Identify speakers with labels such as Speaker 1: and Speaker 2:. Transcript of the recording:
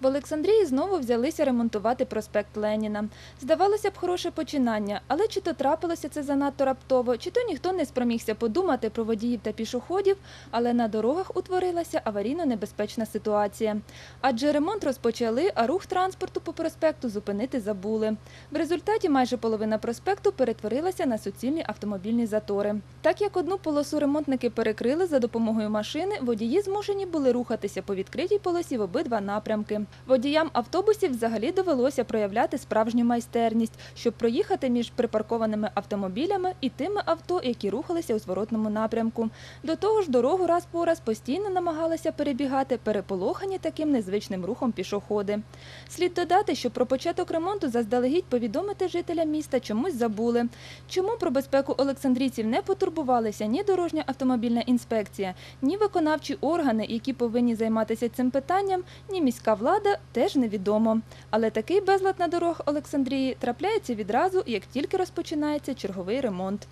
Speaker 1: В Олександрії знову взялися ремонтувати проспект Леніна. Здавалося б, хороше починання, але чи то трапилося це занадто раптово, чи то ніхто не спромігся подумати про водіїв та пішоходів, але на дорогах утворилася аварійно-небезпечна ситуація. Адже ремонт розпочали, а рух транспорту по проспекту зупинити забули. В результаті майже половина проспекту перетворилася на суцільні автомобільні затори. Так як одну полосу ремонтники перекрили за допомогою машини, водії змушені були рухатися по відкритій полосі в обидва напрямки. Водіям автобусів взагалі довелося проявляти справжню майстерність, щоб проїхати між припаркованими автомобілями і тими авто, які рухалися у зворотному напрямку. До того ж, дорогу раз по раз постійно намагалися перебігати переполохані таким незвичним рухом пішоходи. Слід додати, що про початок ремонту заздалегідь повідомити жителям міста чомусь забули. Чому про безпеку олександрійців не потурбувалися ні дорожня автомобільна інспекція, ні виконавчі органи, які повинні займатися цим питанням, ні міська влада, теж невідомо. Але такий безлад на дорогах Олександрії трапляється відразу, як тільки розпочинається черговий ремонт.